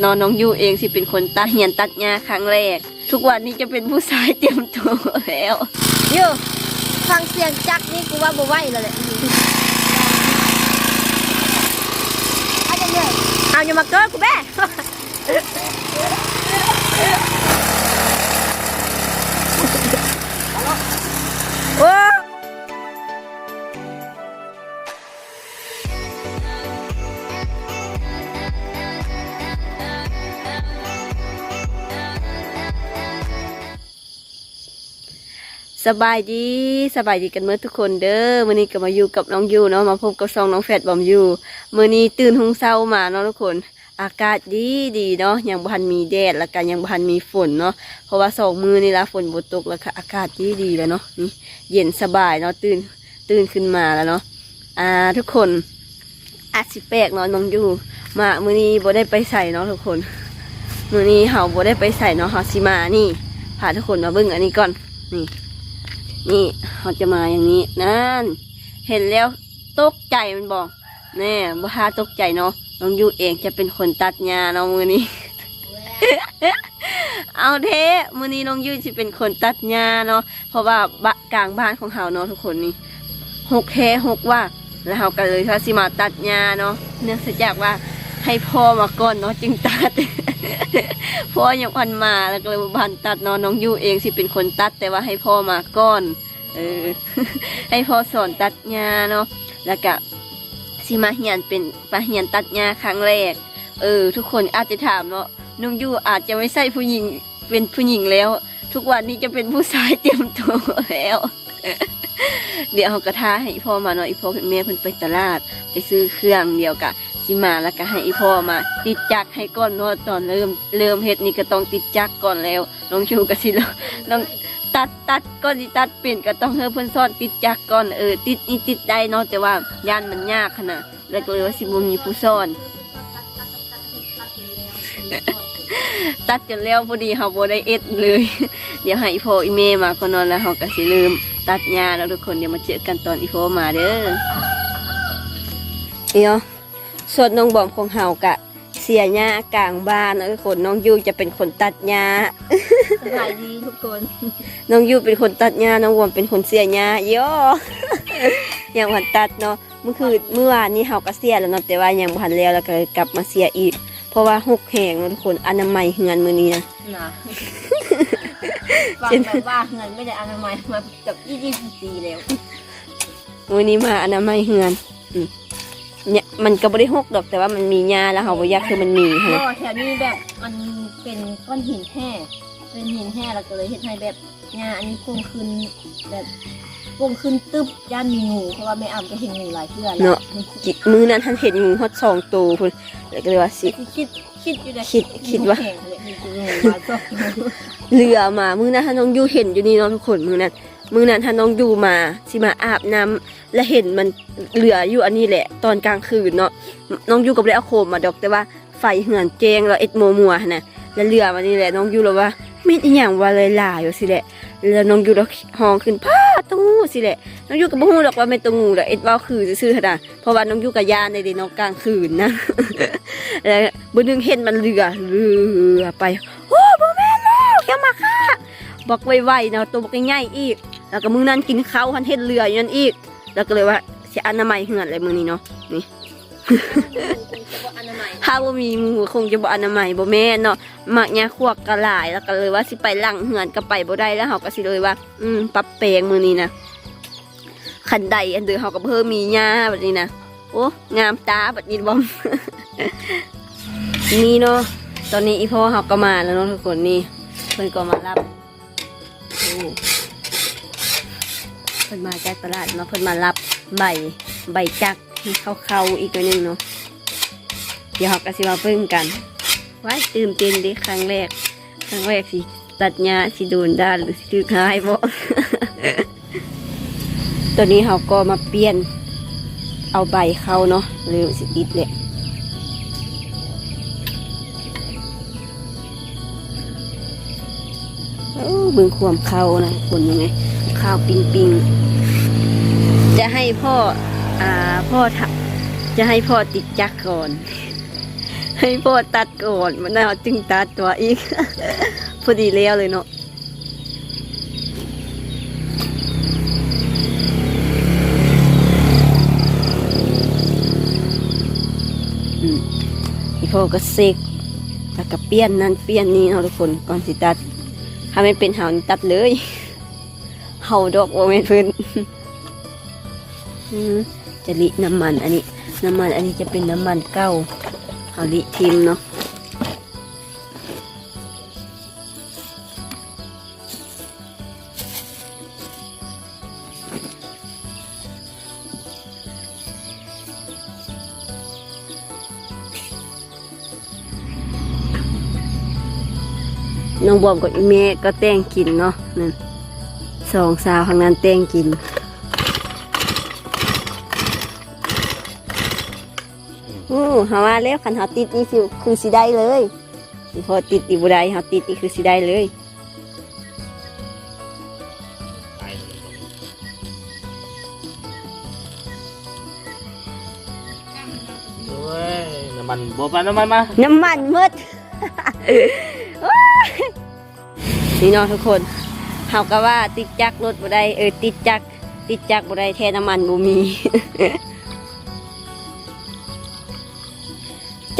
นองน้องยูเองสิเป็นคนตัดเหียนตัดหญ้าครั้งแรก ทุกวันนี้จะเป็นผู้ชายเตรียมตัวแล้วโยฟังเสียงจักรนี่กูว่าบ่ไหวแล้วแหละอาจะเหนื่อยเอาอย่ามาเกิดกูแม่โอ้ สบายดีสบายดีกันเมื่อทุกคนเด้อมื้อนี้ก็มาอยู่กับน้องยูเนาะมาพบกับซองน้องแฟดบอมยูมื้อนี้ตื่นหงเช้ามาเนาะทุกคน อากาศดีดีเนาะยังบันมีแดดแล้วก็ยังบันมีฝนเนาะเพราะว่าสองมือนี่ละฝนบ่ตกแล้วก็อากาศดีดีแล้วเนาะนี่เย็นสบายเนาะตื่นตื่นขึ้นมาแล้วเนาะอ่าทุกคนอาจสิแปลกเนาะน้องยูมามื้อนี้บ่ได้ไปใส่เนาะทุกคนมื้อนี้เฮาบ่ได้ไปใส่เนาะเฮาสิมานี่พาทุกคนมาเบิ่งอันนี้ก่อนนี่ นี่เขาจะมาอย่างนี้นั่นเห็นแล้วตกใจมันบอกแน่บ่ฮาตกใจเนาะน้องยูเองจะเป็นคนตัดหญ้าเนาะมือนี้ เอาเทมือนี้น้องยูจะเป็นคนตัดหญ้าเนาะเพราะว่าบะกลางบ้านของเฮาเนาะทุกคนนี่หกเทหกว่า แล้วเฮาก็เลยว่าสิมาตัดหญ้าเนาะเนื่องจากว่า ให้พ่อมาก่อนเนาะจึงตัด พ่อยังพันมาแล้วก็เลยบ่พันตัดเนาะน้องยูเองสิเป็นคนตัด แต่ว่าให้พ่อมาก่อน เออ ให้พ่อสอนตัดหญ้าเนาะแล้วก็สิมาเฮียนเป็นมาเฮียนตัดหญ้าครั้งแรก เออ ทุกคนอาจจะถามเนาะน้องยูอาจจะไม่ใช่ผู้หญิงเป็นผู้หญิงแล้ว ทุกวันนี้จะเป็นผู้ชายเตรียมตัวแล้ว เดี๋ยวเขากระทาให้อีพ่อมาเนาะอีพ่อกับแม่เพิ่นไปตลาด ไปซื้อเครื่องเดียวกะสิมาแล้วก็ให้อีพ่อมา ติดจักรให้ก่อนเนาะตอนเริ่มเริ่มเฮ็ดนี่ก็ต้องติดจักรก่อนแล้วน้องชูก็สิน้องตัดตัดก่อนสิตัดเป็นก็ต้องให้เพิ่นสอนติดจักรก่อนเออติดนี่ติดได้เนาะแต่ว่าย่านมันยากขนาดแล้วก็เลยว่าสิบ่มีผู้สอนตัดกันแล้วพอดีเขาบ่ได้เอ็ดเลย เดี๋ยวให้อีพ่ออีเมมาก่อนนอนแล้วเขาก็สิลืม ตัดหญ้าแล้วทุกคนเดี๋ยวมาเจอกันตอนอีพ่อมาเด้อเดี๋ยวส่วนน้องบอมของเฮากะ เสียหญ้ากลางบ้านนะทุกคนน้องยูจะเป็นคนตัดหญ้าสบายดีทุกคน น้องยูเป็นคนตัดหญ้าน้องบอมเป็นคนเสียหญ้าโย่ยังวันตัดเนาะเมื่อคืนเมื่อวานนี้เฮาก็เสียแล้วเนาะแต่ว่ายังบ่ทันแล้วแล้วก็เลยกลับมาเสียอีก เพราะว่าหกแห่งเนาะทุกคนอนามัยเฮือนมื้อนี้นะนะ ฟังแบบว่าเงินไม่ได้อนามัยมาเกับ20ปีแล้ววันนี้มาอนามัยเฮือนอืมเนี่ยมันก็บ่ได้หกดอกแต่ว่ามันมีหญ้าแล้วเฮาบ่อยากคือมันมีก็ฮะแถวนี้แบบมันเป็นก้อนหินแห่เป็นหินแห่แล้วก็เลยเฮ็ดให้แบบหญ้าอันนี้พุ่งขึ้นแบบพุ่งขึ้นตึ๊บย่านมีงูเพราะว่าแม่อ่ำก็เห็นงูหลายเทื่อแล้วเนาะจิมื้อนั้นท่านเห็นงูฮอดสองตัวพุ่นแล้วก็เลยว่าสิคิดคิดอยู่นะคิดคิดว่าแข่ง เลยมีงูมาเรือมามือนั้นท่านน้องยูเห็นอยู่นี่เนาะทุกคนมือนั้นมือนั้นท่านน้องยูมาสิมาอาบน้ำและเห็นมันเหลืออยู่อันนี้แหละ ตอนกลางคืนเนาะน้องยูก็บ่ได้เอาโคมมาดอกแต่ว่าไฟเหือนแจงแล้วเอ็ดมัวมัวๆหั่นะแล้วเรือมานี่แหละน้องยูเลยว่ามีอีหยังว่าหลายอยู่สิแหละ แล้วน้องยูแล้วห้องขึ้นพาตงูสิแหละน้องยูก็บ่ฮู้ดอกว่าเป็นตัวงูดอกเอ็ดว้าคือซื่อๆนน่ะเพราะว่าน้องยูก็ย่านในเดนาะกลางคืนนะแล้วบ่นึงเห็นมันเรือเรือไปโอ้บ่แม่นแล้วแกมาค่ะบอกไวๆนะตัวบอกง่ายๆอีก แล้วก็มือนั้นกินข้าวหันเฮ็ดเรืออยู่นั่นอีก แล้วก็เลยว่าสิอนามัยเหือนเลยมื้อนี้เนาะนี่ ถ้าบ่มีหมูคงจะบ่อนามัยบ่แม่นเนาะมักยาขวกกระหลายแล้วก็เลยว่าสิไปหลังเหือนก็ไปบ่ได้แล้วเฮาก็สิเลยว่า อืมปรับแปลงมื้อนี้นะคันใดอันเดือเฮาก็เพิ่มมีหญ้าแบบนี้นะโอ้งามตาแบบนี้บ่นี่เนาะตอนนี้อีพ่อเฮาก็มาแล้วเนาะทุกคนนี่เพิ่นก็มารับโอ้เพิ่นมาจากตลาดเนาะเพิ่นมารับใบใบจักให้เข้าๆอีกตัวหนึงเนาะ ดี๋ยวเราก็สิมาเพิ่งกันว้ายตื่นเต้นดิครั้งแรก ครั้งแรกสิตัดหญ้าสิโดนด้านหรือสิถือหายบ่ตัวนี้เราก็มาเปลี่ยน เอาใบเข้าเนาะหรือสิติดแหละโอ้เบึงความเข้านะคนยังไงข้าวปิงปิงจะให้พ่ออ่าพ่อจะให้พ่อติดจักก่อน ให้พ่อตัดก่อนมันน่าจึงตัดตัวอีก พอดีแล้วเลยเนาะอืมอีพ่อก็เซกแล้วก็เปลี่ยนนั่นเปลี่ยนนี่เนาทุกคนก่อนสิตัด ถ้าไม่เป็นเห่านี่ตัดเลยเห่าดอกโอเมนพิ่นอืมจะลิน้ำมันอันนี้ น้ำมันอันนี้จะเป็นน้ำมันเก้า เอาลิทิมเนาะน้องบอมกับอีเมก็แต่งกินเนาะนั่นสองสาวข้างนั้นแต่งกิน อือเฮาว่าแล้วคันเฮาติดนี่สิคือสิได้เลยสิพอติดอีบ่ได้เฮาติดนี่คือสิได้เลยโอ้ยน้ำมันบ่ไปน้ำมันมา น้ำมันหมดโอ้ยนี่เนาะทุกคนเฮาก็ว่าติดจักรรถบ่ได้เออติดจักรติดจักรบ่ได้แท้น้ำมันบ่มี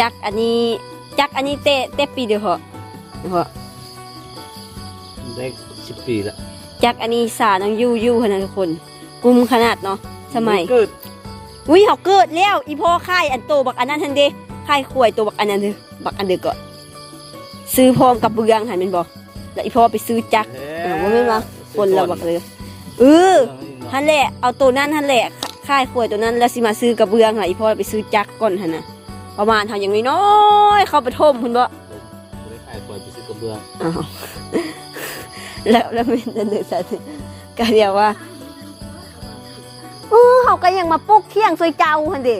จักรอันนี้จักรอันนี้เตะเตะปีเดียวเหรอเหรอได้สิบปีละจักรอันนี้สานังยู่ยู่ขนาดทุกคน กลุ่มขนาดเนาะสมัยเกิดอุ้ยเขาเกิดแล้วอีพ่อค่ายอันโตบักอันนั้นทันเดค่ายขวยตัวบักอันนั้นเด้อบักอันเด้อก็ซื้อพร้อมกับเบืองหันเป็นบอกแล้วอีพ่อไปซื้อจักรเออว่าไม่นมาคนละบักเลยเออฮันแหละเอาตัวนั้นฮันแหละค่ายขวยตัวนั้นแล้วสิมาซื้อกับเบืองค่ะอีพ่อไปซื้อจักรก่อนหันนะ ประมาณเขาอย่างน้อยๆเข้าไปท่มคุณบ่ได้ขายควายไปซื้อกระเบื้องอ้าวแล้วแล้วเป็นอันเดือดสัตว์ก็เรียกว่าเออเขาก็ยังมาปลุกเที่ยงซวยเจ้าหันเด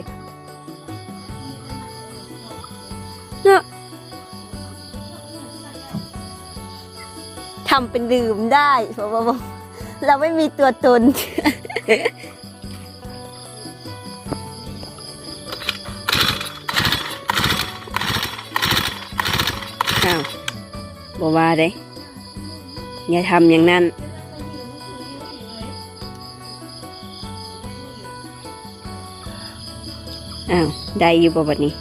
เนอะทำเป็นลืมได้เพราะว่าเราไม่มีตัวตน บอกว่าเด้อย่าทำอย่างนั้นอ้าวได้อยู่บ่บัดนี้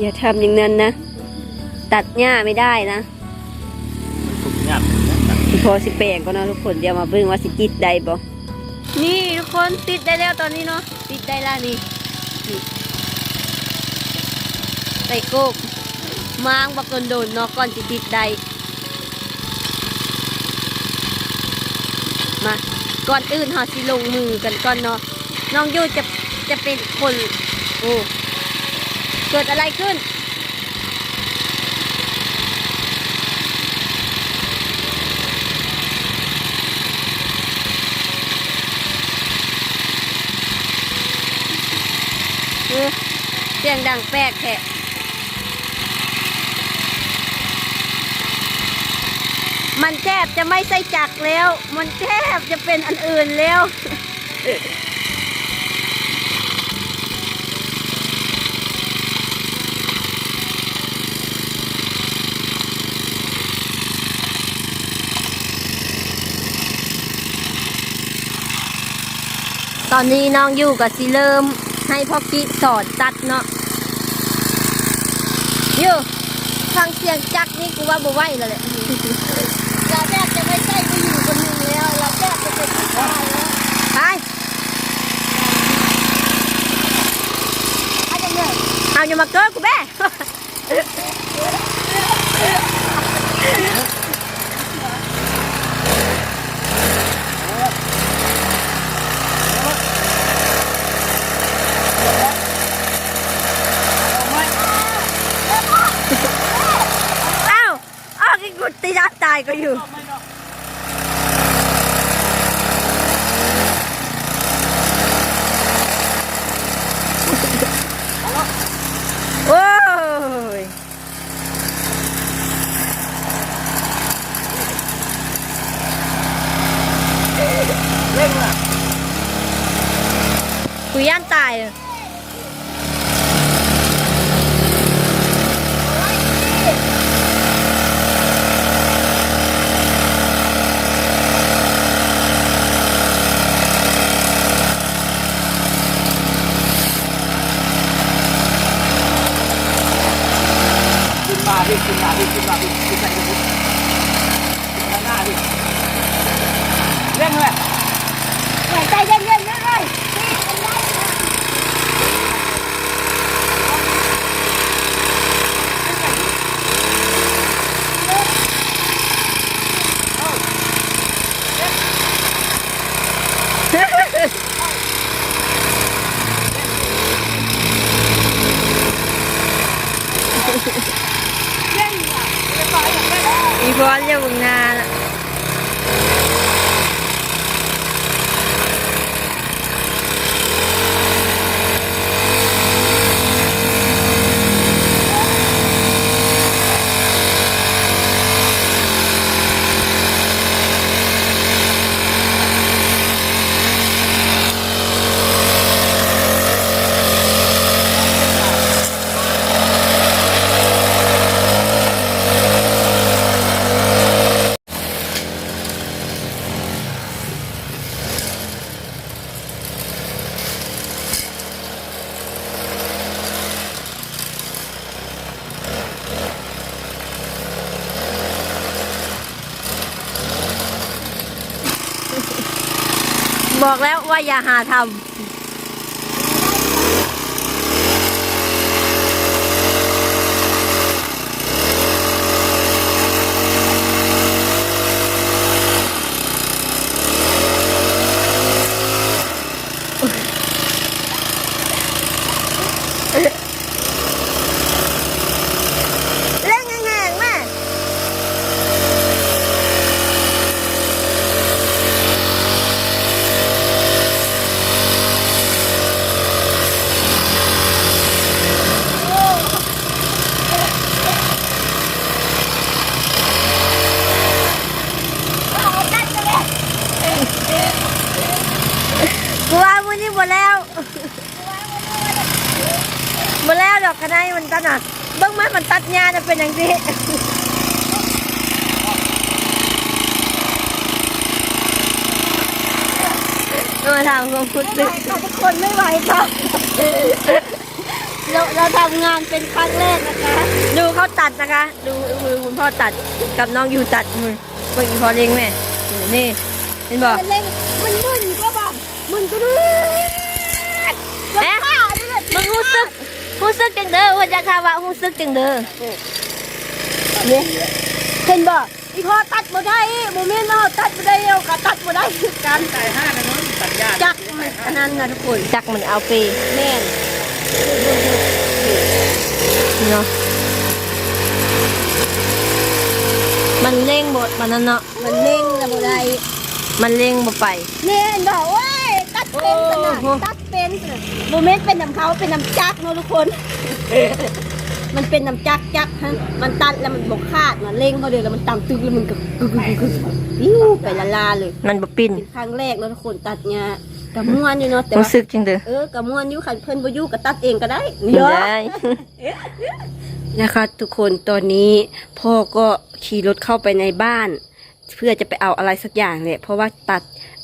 อย่าทำอย่างนั้นนะ ตัดหญ้าไม่ได้นะทุกอย่างสิพอสิแปลงก็นะทุกคนเดี๋ยวมาเบิ่งว่าสิติดได้บ่นี่ทุกคนติดได้แล้วตอนนี้เนาะติดได้แล้วนี่นี่ใส่โกก มางบักโดนเนาะก่อนสิติดได้มาก่อนอื่นเฮาสิลงมือกันก่อนเนาะน้องยูจะจะเป็นคนโอ้เกิดอะไรขึ้นเออเสียงดังแปลกแท้ มันแทบจะไม่ใช่จักรแล้ว มันแทบจะเป็นอันอื่นแล้ว ตอนนี้น้องอยู่กับสิเริ่มให้พ่อกิสอนตัดเนาะอยู่ฟังเสียงจักนี่กูว่าบ่ไหวแล้วแหละ บจะเป็นผู้ชาย บอกแล้วว่าอย่าหาทำเล่นแง่ๆแม่ กูว่าวันนี้หมดแล้วหมดแล้วดอกกระไดมันตัดอะเบิ้งมันมันตัดหญ้าจะ เป็นอย่างนี้มาทำความพูดดึกทุกคนไม่ไหวค่ะเราเราทำงานเป็นครั้งแรกนะคะ ดูเขาตัดนะคะ ดูมือคุณพ่อตัดกับน้องอยู่ตัดมือเมื่อกี้พ่อเลี้ยงแม่นี่เห็นบอกมันเล่นมันมึนก็แบบมึนก็ดูแม่มึงรู้สึก รู้สึกจังเด้อว่าจะคาว่ารู้สึกจังเด้อเนี่ยเห็นบ่อีพอตัดบ่ได้โมเมนต์เราตัดบ่ได้เอาก็ตัดบ่ได้คือกันไก่ห้านะน้องตัดยาจักมันอันนั้นนะทุกคนจักมันเอาไปแม่นเนาะมันเร่งบทมันนั่นเนาะมันเล่งแล้วบ่ได้มันเร่งบ่ไปแม่นบ่เว้ยตัดเป็นขนาดโอ้โหตัด เป็นขนาดโมเมนต์เป็นน้ำเขาเป็นน้ำจักเนาะทุกคน มันเป็นน้ำจักจักฮะมันตัดแล้วมันบกคาดมันเล่งเขาเดียวแล้วมันตามตึกแล้วมันก็กึกกึกกึกกึกปิ้วไปละลาเลยมันบ่ปิ้นเป็นครั้งแรกแล้วทุกคนตัดหญ้ากับม่วนอยู่เนาะแต่รู้ว่าสึกจังเด้อเออกับม่วนอยู่คันเพิ่นบ่อยู่ก็ตัดเองก็ได้ได้นะคะ ทุกคนตอนนี้พ่อก็ขี่รถเข้าไปในบ้าน เพื่อจะไปเอาอะไรสักอย่างแหละเพราะว่าตัด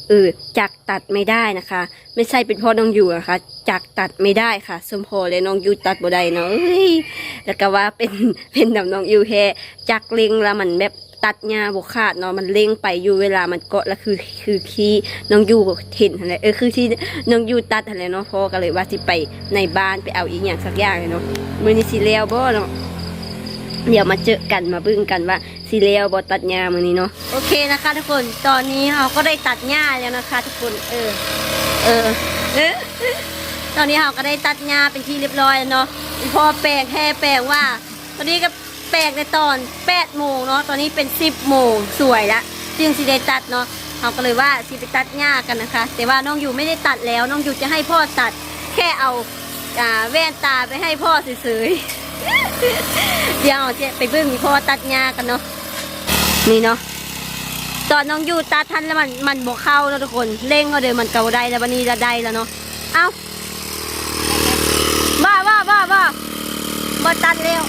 เออจักตัดไม่ได้นะคะ ไม่ใช่เป็นเพ่อน้องอยู่นะคะจักตัดไม่ได้ค่ะ สมพอเลยน้องอยู่ตัดบ่ได้เนาะแล้วก็ว่าเป็นเป็นดำน้องอยู่แค่จักเล็งแล้วมันแบบตัดหญ้าบกขาดเนาะมันเล็งไปอยู่เวลามันเกาะแล้วคือคือทีน้องอยู่เห็นอะไรเออคือที่น้องอยู่ตัดอะไรเนาะพ่อก็เลยว่าสิไปในบ้านไปเอาอีกอย่างสักอย่างเลยเนาะมือนี้สิแล้วบ่เนาะ เดี๋ยวมาเจอกันมาบึ้งกันว่าสีเลียวบอตัดหญ้ามือนี้เนาะโอเคนะคะ ทุกคนตอนนี้เราก็ได้ตัดหญ้าแล้วนะคะ ทุกคนเออเออตอนนี้เราก็ได้ตัดหญ้าเป็นที่เรียบร้อยแล้วเนาะพอแปลกแห่แปลกว่า ตอนนี้ก็แปลกในตอน8โมงเนาะตอนนี้เป็น 10โมงสวยละจึงสิได้ตัดเนาะเราก็เลยว่าสิไปตัดหญ้ากันนะคะ แต่ว่าน้องอยู่ไม่ได้ตัดแล้วน้องอยู่จะให้พ่อตัด แค่เอาอ่าแว่นตาไปให้พ่อเฉยๆ เดี๋ยวเอาเจ๊ไปเบิ่งมีพ่อตัดหญ้ากันเนาะนี่เนาะตอนน้องอยู่ตัดทันแล้วมันมันบกเข้าแล้วทุกคนเร่งก็เดินมันเกาได้แล้ววันนี้จะได้แล้วเนาะเอาบ้าบ้าบ้าบ้าบ่ตัดเร็ว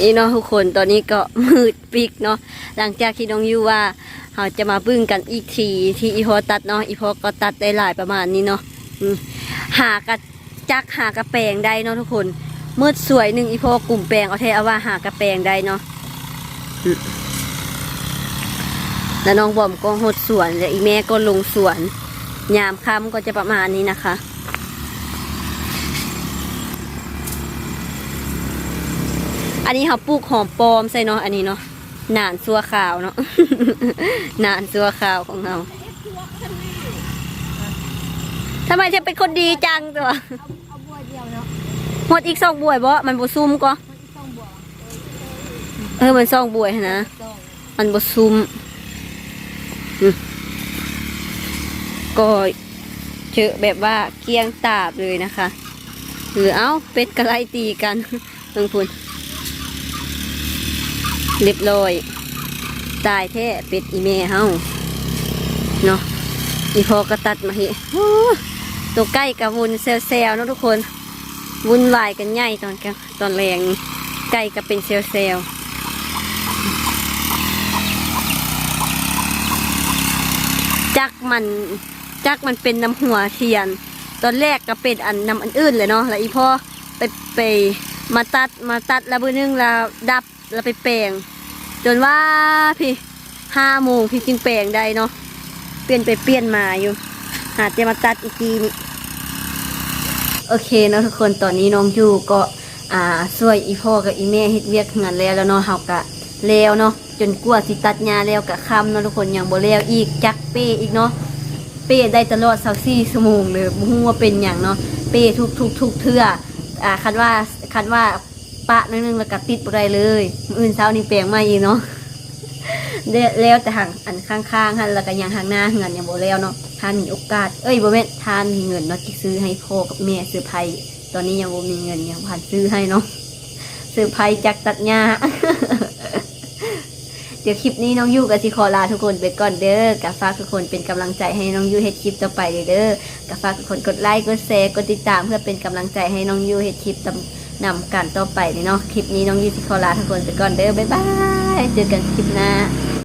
นี่เนาะทุกคนตอนนี้ก็มืดปิกเนาะหลังจากที่น้องยูว่าเราจะมาบึ้งกันอีกทีที่อีพอตัดเนาะอีพอก็ตัดได้หลายประมาณนี้เนาะหากระจักหากระแปลงได้เนาะทุกคนมืดสวยหนึ่งอีพอกลุ่มแปลงเอาเทเอาว่าหากระแปลงได้เนาะแล้วน้องบอมก็หดสวนแล้วอีแม่ก็ลงสวน ยามค่ำก็จะประมาณนี้นะคะ อันนี้เขาปลูกหอมปลอมใส่เนาะอันนี้เนาะหนานซัวขาวเนาะหนานซัวขาวของเราทำไมเธอเป็นคนดีจังตัวเอาบัวเดียวเนาะหมดอีกสองบวยบ่มันบ่ซุ่มก็เออมันสองบวยนะ มันบ่ซุ่มก็เจอแบบว่าเกี้ยงตาบเลยนะคะ หรือเอ้าเป็ดกระไลตีกันเพิ่งพูน เรียบร้อย ตายแท้เป็ดอีเมเฮาเนาะอีพอกระตัดมาเฮโอ้ตัวใกล้กับวุนเซลเซลเนาะทุกคน วุ่นวายกันใหญ่ตอนกลางตอนแรงนี่ไก่ก็เป็นเซลเซลจักมันจักมันเป็นน้ำหัวเทียน ตอนแรกก็เป็นอันน้ำอันอื่นเลยเนาะแล้วอีพ่อไปไปมาตัดมาตัดแล้วบือนึงแล้วดับ แล้วไปแปลง จนว่าพี่ห้าโมงพี่จึงแปลงได้เนาะเปลี่ยนไปเปลี่ยนมาอยู่หาจะมาตัดอีกทีนโอเคเนาะทุกคนตอนนี้น้องยูก็อ่าช่วยอีพ่อกับอีแม่เฮ็ดเวียกงานแล้วแล้วเนาะเฮากะแล้วเนาะจนกลัวสิตัดหญ้าแล้วกะค่ำเนาะทุกคนยังบ่แล้วอีกจักเป้อีกเนาะเป้ได้ตลอด24ชั่วโมงเลยบ่ฮู้ว่าเป็นหยังเนาะเป้ทุกทุกทุกเทื่ออ่าคันว่าคันว่า ปะนิดนึงแล้วก็ติดบ่ได้เลยอื่นเช้านี่แปลงมาอีกเนาะเด้แล้วแต่ห่างอันข้างๆหันแล้วก็ยังห่างหน้าเงินยังบ่แล้วเนาะทานมีโอกาส เอ้ยบ่แม่นทานมีเงินเนาะที่ซื้อให้พ่อกับแม่ซื้อไผ่ตอนนี้ยังบ่มีเงินยังผ่านซื้อให้เนาะซื้อไผ่จากตัดหญ้าเดี๋ยวคลิปนี้น้องยูกับสิขอลาทุกคนไปก่อนเด้อกับฝากทุกคนเป็นกำลังใจให้น้องยูเฮ็ดคลิปต่อไปเด้อกับฝากทุกคนกดไลค์กดแชร์กดติดตามเพื่อเป็นกำลังใจให้น้องยูเฮ็ดคลิปตำ นำกันต่อไปเนาะคลิปนี้น้องยูสิคอลาทุกคนไปก่อนเด้อบ๊ายบาย เจอกันคลิปหน้า